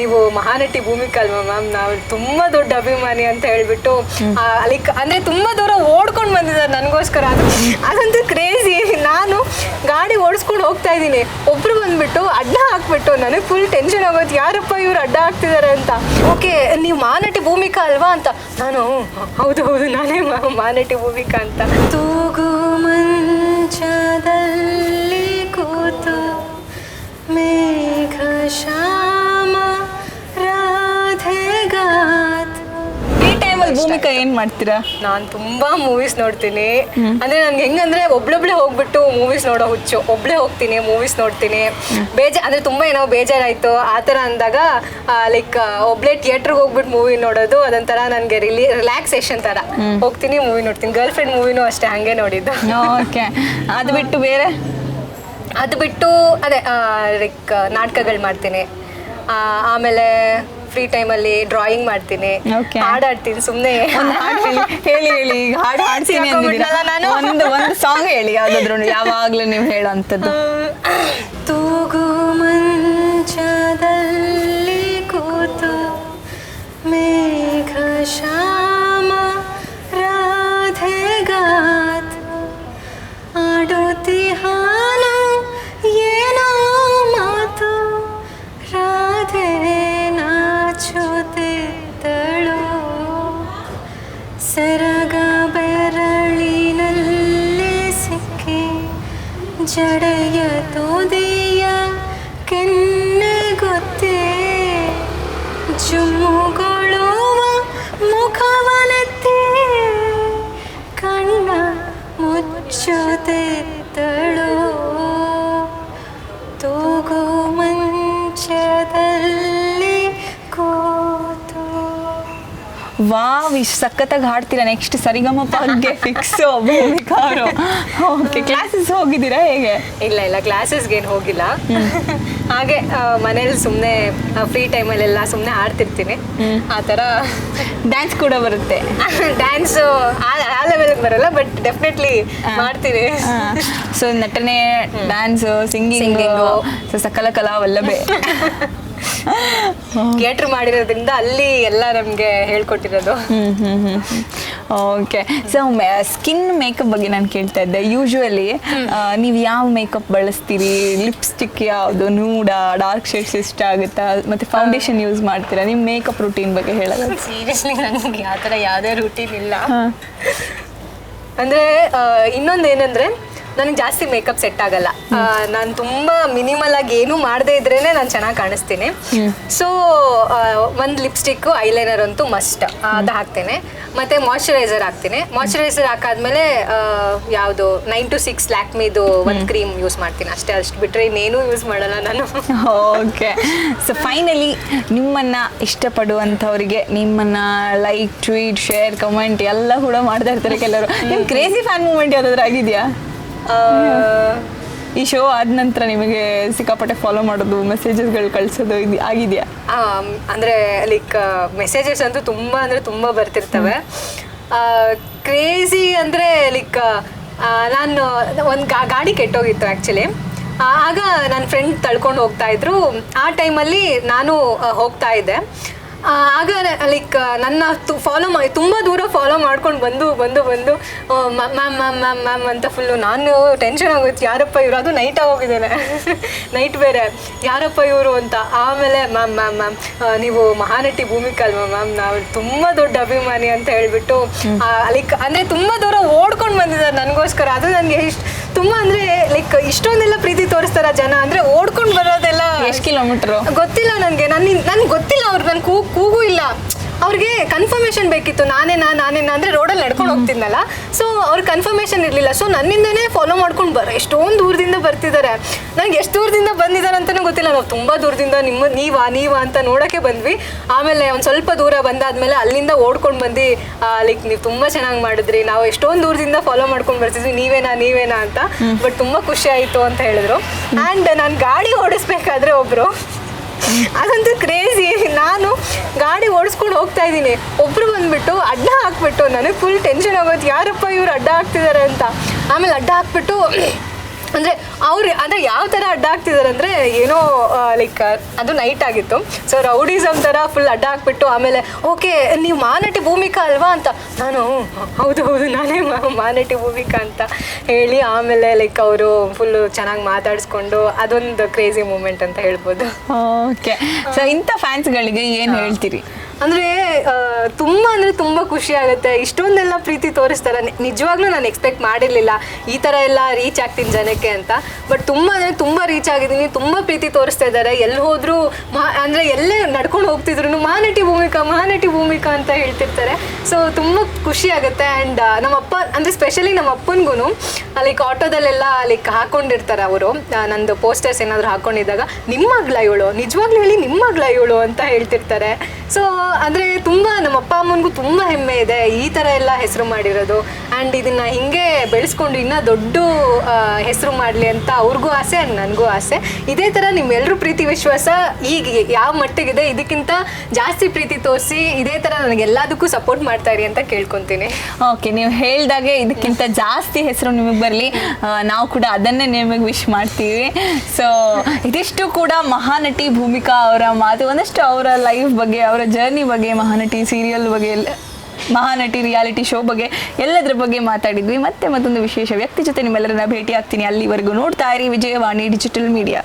ನೀವು ಮಹಾನಟಿ ಭೂಮಿಕಾ ಅಲ್ವಾ ಮ್ಯಾಮ್ ನಾವು ತುಂಬಾ ದೊಡ್ಡ ಅಭಿಮಾನಿ ಅಂತ ಹೇಳ್ಬಿಟ್ಟು ಲೈಕ್ ಅಂದ್ರೆ ತುಂಬಾ ದೂರ ಓಡ್ಕೊಂಡು ಬಂದಿದ್ದಾರೆ ನನಗೋಸ್ಕರ. ಅದು ಅದಂತೂ ಕ್ರೇಜಿ ನಾನು ಗಾಡಿ ಓಡಿಸ್ಕೊಂಡು ಹೋಗ್ತಾ ಇದ್ದೀನಿ. ಒಬ್ರು ಬಂದ್ಬಿಟ್ಟು ಅಡ್ಡ ಹಾಕ್ಬಿಟ್ಟು ನನಗೆ ಫುಲ್ ಟೆನ್ಷನ್ ಆಗೋದು ಯಾರಪ್ಪ ಇವ್ರು ಅಡ್ಡ ಹಾಕ್ತಿದ್ದಾರೆ ಅಂತ. ಓಕೆ ನೀವು ಮಹಾನಟಿ ಭೂಮಿಕಾ ಅಲ್ವಾ ಅಂತ. ನಾನು ಹೌದು ಹೌದು ನಾನೇ ಮಾನಟಿ ಮಹಾನಟಿ ಭೂಮಿಕಾ ಅಂತ. ತೂಗು ಮಂಚದಲ್ಲಿ ಭೂಮಿಕಾ ಏನ್ ಮಾಡ್ತೀರಾ? ನಾನು ತುಂಬಾ ಮೂವೀಸ್ ನೋಡ್ತೀನಿ. ಅಂದ್ರೆ ನನ್ಗೆ ಹೆಂಗಂದ್ರೆ ಒಬ್ಳೊಬ್ಳೆ ಹೋಗ್ಬಿಟ್ಟು ಮೂವೀಸ್ ನೋಡೋ ಹುಚ್ಚು. ಒಬ್ಳೆ ಹೋಗ್ತೀನಿ ಮೂವೀಸ್ ನೋಡ್ತೀನಿ. ಬೇಜಾರ್ ಅಂದ್ರೆ ತುಂಬಾ ಏನೋ ಬೇಜಾರಾಯ್ತು. ಆ ಥರ ಅಂದಾಗ ಲೈಕ್ ಒಬ್ಳೆ ಥಿಯೇಟ್ರಿಗೆ ಹೋಗ್ಬಿಟ್ಟು ಮೂವಿ ನೋಡೋದು ಅದೊಂಥರ ನನಗೆ ರಿಲಿ ರಿಲ್ಯಾಕ್ಸೇಷನ್ ಥರ ಹೋಗ್ತೀನಿ ಮೂವಿ ನೋಡ್ತೀನಿ. ಗರ್ಲ್ ಫ್ರೆಂಡ್ ಮೂವಿನೂ ಅಷ್ಟೇ ಹಂಗೆ ನೋಡಿದ್ದು. ಓಕೆ. ಅದು ಬಿಟ್ಟು ಬೇರೆ? ಅದು ಬಿಟ್ಟು ಅದೇ ಲೈಕ್ ನಾಟಕಗಳು ಮಾಡ್ತೀನಿ. ಆಮೇಲೆ ಫ್ರೀ ಟೈಮಲ್ಲಿ ಡ್ರಾಯಿಂಗ್ ಮಾಡ್ತೀನಿ Okay. ಹಾಡಾಡ್ತೀನಿ ಸುಮ್ಮನೆ ಒಂದು ಹಾಡು ಹೇಳಿ ಹೇಳಿ ಹೇಳಿ ಈಗ ಹಾಡು ಹಾಡ್ತೀನಿ ಅಂದಿದ್ದೀರಾ ನಾನು? ಒಂದು ಒಂದು ಸಾಂಗ್ ಹೇಳಿ ಯಾವ್ದಾದ್ರು ಯಾವಾಗ್ಲೂ ನೀವು ಹೇಳೋಂಥದ್ದು ಜಡೆಯ ತುದಿಯ ಕೆನ್ನೆ ಗೊತ್ತೇ ಜುಮ್ಮುಗೊಳ್ಳುವ ಮುಖವನೆತ್ತಿ ಕಣ್ಣ ಮುಚ್ಚುತ್ತಿದ್ದಳು ವಾವ್ ಇಷ್ಟು ಸಖತ್ತಾಗಿ ಹಾಡ್ತೀರಾ ನೆಕ್ಸ್ಟ್ ಸರಿಗಮಪಗೆ ಫಿಕ್ಸ್ ಭೂಮಿಕಾ ಅವರು. ಓಕೆ ಕ್ಲಾಸಸ್ ಹೋಗಿದ್ದೀರಾ ಹೇಗೆ? ಇಲ್ಲ ಇಲ್ಲ ಕ್ಲಾಸಸ್ಗೆ ಏನು ಹೋಗಿಲ್ಲ. ಹಾಗೆ ಮನೇಲಿ ಸುಮ್ಮನೆ ಫ್ರೀ ಟೈಮಲ್ಲೆಲ್ಲ ಸುಮ್ಮನೆ ಆಡ್ತಿರ್ತೀನಿ ಆ ಥರ ಡ್ಯಾನ್ಸ್ ಕೂಡ ಬರುತ್ತೆ. ಡ್ಯಾನ್ಸು ಆ ಲೆವೆಲ್ಗೆ ಬರಲ್ಲ ಬಟ್ ಡೆಫಿನೆಟ್ಲಿ ಮಾಡ್ತೀನಿ. ಸೊ ನಟನೆ ಡ್ಯಾನ್ಸು ಸಿಂಗಿಂಗ್. ಸೊ ಸಕಲ ಕಲಾ ವಲ್ಲಭೆ. ಥಿಯೇಟ್ರ್ ಮಾಡಿರೋದ್ರಿಂದ ಅಲ್ಲಿ ಎಲ್ಲ ನಮಗೆ ಹೇಳ್ಕೊಟ್ಟಿರೋದು. ಓಕೆ ಸೊ ಸ್ಕಿನ್ ಮೇಕಪ್ ಬಗ್ಗೆ ನಾನು ಕೇಳ್ತಾ ಇದ್ದೆ. ಯೂಶುವಲಿ ನೀವು ಯಾವ ಮೇಕಪ್ ಬಳಸ್ತೀರಿ? ಲಿಪ್ಸ್ಟಿಕ್ ಯಾವುದು? ನೂಡಾ ಡಾರ್ಕ್ ಶೇಡ್ಸ್ ಇಷ್ಟ ಆಗುತ್ತಾ? ಮತ್ತೆ ಫೌಂಡೇಶನ್ ಯೂಸ್ ಮಾಡ್ತೀರಾ? ನಿಮ್ಮ ಮೇಕಪ್ ರುಟೀನ್ ಬಗ್ಗೆ ಹೇಳಲ್ಲ ಸೀರಿಯಸ್ಲಿ ನನಗೆ ಆ ಥರ ಯಾವುದೇ ರೂಟೀನ್ ಇಲ್ಲ. ಅಂದರೆ ಇನ್ನೊಂದು ಏನಂದರೆ ನನಗೆ ಜಾಸ್ತಿ ಮೇಕಪ್ ಸೆಟ್ ಆಗಲ್ಲ. ನಾನು ತುಂಬ ಮಿನಿಮಲ್ ಆಗಿ ಏನೂ ಮಾಡದೇ ಇದ್ರೇನೆ ನಾನು ಚೆನ್ನಾಗಿ ಕಾಣಿಸ್ತೀನಿ. ಸೊ ಒಂದು ಲಿಪ್ಸ್ಟಿಕ್ಕು ಐಲೈನರ್ ಅಂತೂ ಮಸ್ಟ್ ಅದು ಹಾಕ್ತೇನೆ. ಮತ್ತೆ ಮಾಯ್ಶ್ಚರೈಸರ್ ಹಾಕ್ತೀನಿ. ಮಾಯ್ಶ್ಚರೈಸರ್ ಹಾಕಾದ್ಮೇಲೆ ಯಾವುದು ನೈನ್ ಟು ಸಿಕ್ಸ್ ಲ್ಯಾಕ್ಮಿದು ಒಂದು ಕ್ರೀಮ್ ಯೂಸ್ ಮಾಡ್ತೀನಿ. ಅಷ್ಟೇ ಅಷ್ಟು ಬಿಟ್ಟರೆ ಇನ್ನೇನು ಯೂಸ್ ಮಾಡಲ್ಲ ನಾನು. ಓಕೆ ಸೊ ಫೈನಲಿ ನಿಮ್ಮನ್ನ ಇಷ್ಟಪಡುವಂಥವ್ರಿಗೆ ನಿಮ್ಮನ್ನ ಲೈಕ್ ಟ್ವೀಟ್ ಶೇರ್ ಕಮೆಂಟ್ ಎಲ್ಲ ಕೂಡ ಮಾಡ್ತಾ ಇರ್ತಾರೆ ಕೆಲವರು. ನಿಮ್ ಕ್ರೇಜಿ ಫ್ಯಾನ್ ಮೂಮೆಂಟ್ ಯಾವ್ದಾದ್ರು ಆಗಿದೆಯಾ? ಈ ಶೋ ಆದ ನಂತರ ನಿಮಗೆ ಸಿಕ್ಕಾಪಟ್ಟೆ ಫಾಲೋ ಮಾಡೋದು ಮೆಸೇಜಸ್ಗಳು ಕಳಿಸೋದು ಇದು ಆಗಿದೆಯಾ? ಅಂದರೆ ಲೈಕ್ ಮೆಸೇಜಸ್ ಅಂತೂ ತುಂಬ ಅಂದರೆ ತುಂಬ ಬರ್ತಿರ್ತವೆ. ಕ್ರೇಜಿ ಅಂದರೆ ಲೈಕ್ ನಾನು ಒಂದು ಗಾಡಿ ಕೆಟ್ಟೋಗಿತ್ತು ಆ್ಯಕ್ಚುಲಿ ಆಗ ನನ್ನ ಫ್ರೆಂಡ್ ತಳ್ಕೊಂಡು ಹೋಗ್ತಾ ಇದ್ರು. ಆ ಟೈಮಲ್ಲಿ ನಾನು ಹೋಗ್ತಾ ಇದ್ದೆ. ಆಗ ಲೈಕ್ ನನ್ನ ಫಾಲೋ ಮಾಡಿ ತುಂಬ ದೂರ ಫಾಲೋ ಮಾಡ್ಕೊಂಡು ಬಂದು ಬಂದು ಬಂದು ಮ್ಯಾಮ್ ಮ್ಯಾಮ್ ಮ್ಯಾಮ್ ಮ್ಯಾಮ್ ಅಂತ ಫುಲ್ಲು ನಾನು ಟೆನ್ಷನ್ ಆಗುತ್ತೆ ಯಾರಪ್ಪ ಇವರು? ಅದು ನೈಟ್ ಹೋಗಿದ್ದೇನೆ ನೈಟ್ ಬೇರೆ. ಯಾರಪ್ಪ ಇವರು ಅಂತ? ಆಮೇಲೆ ಮ್ಯಾಮ್ ಮ್ಯಾಮ್ ಮ್ಯಾಮ್ ನೀವು ಮಹಾನಟಿ ಭೂಮಿಕಾ ಅಲ್ವಾ ಮ್ಯಾಮ್? ನಾವು ತುಂಬ ದೊಡ್ಡ ಅಭಿಮಾನಿ ಅಂತ ಹೇಳ್ಬಿಟ್ಟು ಲೈಕ್ ಅಂದರೆ ತುಂಬ ದೂರ ಓಡ್ಕೊಂಡು ಬಂದಿದ್ದಾರೆ. ನನಗೋಸ್ಕರ. ಅದು ನನಗೆ ಇಷ್ಟು ತುಂಬ ಅಂದ್ರೆ ಲೈಕ್ ಇಷ್ಟೊಂದೆಲ್ಲ ಪ್ರೀತಿ ತೋರಿಸ್ತಾರ ಜನ ಅಂದ್ರೆ ಓಡ್ಕೊಂಡು ಬರೋದೆಲ್ಲ ಎಷ್ಟು ಕಿಲೋಮೀಟರ್ ಗೊತ್ತಿಲ್ಲ ನನಗೆ. ನನ್ನ ನನ್ಗೆ ಗೊತ್ತಿಲ್ಲ ಅವ್ರು ನನ್ ಕೂಗು ಕೂಗೂ ಇಲ್ಲ. ಅವ್ರಿಗೆ ಕನ್ಫರ್ಮೇಷನ್ ಬೇಕಿತ್ತು. ನಾನೇನಾ ನಾನೇನಾ ಅಂದರೆ ರೋಡಲ್ಲಿ ನಡ್ಕೊಂಡು ಹೋಗ್ತಿದ್ನಲ್ಲ. ಸೊ ಅವ್ರ ಕನ್ಫರ್ಮೇಷನ್ ಇರಲಿಲ್ಲ. ಸೊ ನನ್ನಿಂದನೇ ಫಾಲೋ ಮಾಡ್ಕೊಂಡು ಬರ ಎಷ್ಟೊಂದು ದೂರದಿಂದ ಬರ್ತಿದ್ದಾರೆ. ನನಗೆ ಎಷ್ಟು ದೂರದಿಂದ ಬಂದಿದ್ದಾರೆ ಅಂತಲೂ ಗೊತ್ತಿಲ್ಲ. ನಾವು ತುಂಬ ದೂರದಿಂದ ನಿಮ್ಮ ನೀವಾ ನೀವಾ ಅಂತ ನೋಡಕ್ಕೆ ಬಂದ್ವಿ. ಆಮೇಲೆ ಒಂದು ಸ್ವಲ್ಪ ದೂರ ಬಂದಾದ್ಮೇಲೆ ಅಲ್ಲಿಂದ ಓಡ್ಕೊಂಡು ಬಂದು ಲೈಕ್ ನೀವು ತುಂಬಾ ಚೆನ್ನಾಗಿ ಮಾಡಿದ್ರಿ. ನಾವು ಎಷ್ಟೊಂದು ದೂರದಿಂದ ಫಾಲೋ ಮಾಡ್ಕೊಂಡು ಬರ್ತಿದ್ವಿ. ನೀವೇನಾ ನೀವೇನಾ ಅಂತ. ಬಟ್ ತುಂಬಾ ಖುಷಿ ಆಯಿತು ಅಂತ ಹೇಳಿದ್ರು. ಆ್ಯಂಡ್ ನಾನು ಗಾಡಿ ಓಡಿಸ್ಬೇಕಾದ್ರೆ ಒಬ್ಬರು ಅದಂತೂ ನಾನು ಗಾಡಿ ಓಡಿಸ್ಕೊಂಡು ಹೋಗ್ತಾ ಇದ್ದೀನಿ. ಒಬ್ರು ಬಂದ್ಬಿಟ್ಟು ಅಡ್ಡ ಹಾಕ್ಬಿಟ್ಟು ನನಗೆ ಫುಲ್ ಟೆನ್ಷನ್ ಆಗೋದು ಯಾರಪ್ಪ ಇವ್ರು ಅಡ್ಡ ಹಾಕ್ತಿದ್ದಾರೆ ಅಂತ. ಆಮೇಲೆ ಅಡ್ಡ ಹಾಕ್ಬಿಟ್ಟು ಅಂದ್ರೆ ಅವ್ರು ಅಂದ್ರೆ ಯಾವ ತರ ಅಡ್ಡ ಆಗ್ತಿದಾರೆ ಅಂದ್ರೆ ಏನೋ ಲೈಕ್ ಅದು ನೈಟ್ ಆಗಿತ್ತು. ಸೊ ರೌಡಿಸಮ್ ತರ ಫುಲ್ ಅಡ್ಡ ಹಾಕ್ಬಿಟ್ಟು ಆಮೇಲೆ ಓಕೆ ನೀವು ಮಾನಟಿ ಭೂಮಿಕಾ ಅಲ್ವಾ? ಅಂತ ನಾನು ಹೌದು ಹೌದು ನಾನೇ ಮಾನಟಿ ಭೂಮಿಕಾ ಅಂತ ಹೇಳಿ ಆಮೇಲೆ ಲೈಕ್ ಅವರು ಫುಲ್ಲು ಚೆನ್ನಾಗಿ ಮಾತಾಡಿಸ್ಕೊಂಡು ಅದೊಂದು ಕ್ರೇಜಿ ಮೂಮೆಂಟ್ ಅಂತ ಹೇಳ್ಬೋದು. ಓಕೆ ಸೊ ಇಂಥ ಫ್ಯಾನ್ಸ್ಗಳಿಗೆ ಏನು ಹೇಳ್ತೀರಿ? ಅಂದ್ರೆ ತುಂಬಾ ಅಂದ್ರೆ ತುಂಬಾ ಖುಷಿ ಆಗುತ್ತೆ. ಇಷ್ಟೊಂದೆಲ್ಲ ಪ್ರೀತಿ ತೋರಿಸ್ತಾರೆ. ನಿಜವಾಗ್ಲೂ ನಾನು ಎಕ್ಸ್ಪೆಕ್ಟ್ ಮಾಡಿರ್ಲಿಲ್ಲ ಈ ತರ ಎಲ್ಲ ರೀಚ್ ಆಗ್ತೀನಿ ಜನಕ್ಕೆ ಅಂತ. ಬಟ್ ತುಂಬಾ ಅಂದ್ರೆ ತುಂಬಾ ರೀಚ್ ಆಗಿದ್ದೀನಿ, ತುಂಬಾ ಪ್ರೀತಿ ತೋರಿಸ್ತಾ ಇದ್ದಾರೆ. ಎಲ್ಲಿ ಹೋದ್ರು ಮಹಾ, ಅಂದ್ರೆ ಎಲ್ಲೇ ನಡ್ಕೊಂಡು ಹೋಗ್ತಿದ್ರು ಮಹಾನಟಿ ಭೂಮಿಕಾ ಮಹಾನಟಿ ಭೂಮಿಕಾ ಅಂತ ಹೇಳ್ತಿರ್ತಾರೆ. ಸೊ ತುಂಬಾ ಖುಷಿ ಆಗುತ್ತೆ. ಅಂಡ್ ನಮ್ಮ ಅಪ್ಪ, ಅಂದ್ರೆ ಸ್ಪೆಷಲಿ ನಮ್ಮ ಅಪ್ಪನ್ಗೂ ಲೈಕ್ ಆಟೋದಲ್ಲೆಲ್ಲ ಲೈಕ್ ಹಾಕೊಂಡಿರ್ತಾರೆ ಅವರು. ನಂದು ಪೋಸ್ಟರ್ಸ್ ಏನಾದ್ರು ಹಾಕೊಂಡಿದ್ದಾಗ ನಿಮ್ಮ ಇವಳು, ನಿಜವಾಗ್ಲೂ ಹೇಳಿ ನಿಮ್ಮ ಇವಳು ಅಂತ ಹೇಳ್ತಿರ್ತಾರೆ. ಸೊ ಅಂದ್ರೆ ತುಂಬಾ ನಮ್ಮ ಅಪ್ಪ ಅಮ್ಮನಿಗೂ ತುಂಬಾ ಹೆಮ್ಮೆ ಇದೆ ಈ ತರ ಎಲ್ಲ ಹೆಸರು ಮಾಡಿರೋದು. ಆ್ಯಂಡ್ ಇದನ್ನ ಹಿಂಗೆ ಬೆಳೆಸ್ಕೊಂಡು ಇನ್ನೂ ದೊಡ್ಡ ಹೆಸರು ಮಾಡಲಿ ಅಂತ ಅವ್ರಿಗೂ ಆಸೆ ಆ್ಯಂಡ್ ನನಗೂ ಆಸೆ. ಇದೇ ಥರ ನಿಮ್ಮೆಲ್ಲರೂ ಪ್ರೀತಿ ವಿಶ್ವಾಸ ಈಗ ಯಾವ ಮಟ್ಟಿಗಿದೆ, ಇದಕ್ಕಿಂತ ಜಾಸ್ತಿ ಪ್ರೀತಿ ತೋರಿಸಿ ಇದೇ ಥರ ನನಗೆ ಎಲ್ಲದಕ್ಕೂ ಸಪೋರ್ಟ್ ಮಾಡ್ತಾ ಇರಿ ಅಂತ ಕೇಳ್ಕೊತೀನಿ. ಓಕೆ ನೀವು ಹೇಳ್ದಾಗೆ ಇದಕ್ಕಿಂತ ಜಾಸ್ತಿ ಹೆಸರು ನಿಮಗೆ ಬರಲಿ. ನಾವು ಕೂಡ ಅದನ್ನೇ ನಿಮಗೆ ವಿಶ್ ಮಾಡ್ತೀವಿ. ಸೊ ಇದಿಷ್ಟು ಕೂಡ ಮಹಾನಟಿ ಭೂಮಿಕಾ ಅವರ ಮಾತು, ಒಂದಷ್ಟು ಅವರ ಲೈಫ್ ಬಗ್ಗೆ, ಅವರ ಜರ್ನಿ ಬಗ್ಗೆ, ಮಹಾನಟಿ ಸೀರಿಯಲ್ ಬಗ್ಗೆ, ಎಲ್ಲ- ಮಹಾನಟಿ ರಿಯಾಲಿಟಿ ಶೋ ಬಗ್ಗೆ, ಎಲ್ಲದರ ಬಗ್ಗೆ ಮಾತಾಡಿದ್ವಿ. ಮತ್ತೆ ಮತ್ತೊಂದು ವಿಶೇಷ ವ್ಯಕ್ತಿ ಜೊತೆ ನಿಮ್ಮೆಲ್ಲರನ್ನ ಭೇಟಿ ಆಗ್ತೀನಿ ಅಲ್ಲಿವರೆಗೂ ನೋಡ್ತಾ ಇರಿ ವಿಜಯವಾಣಿ ಡಿಜಿಟಲ್ ಮೀಡಿಯಾ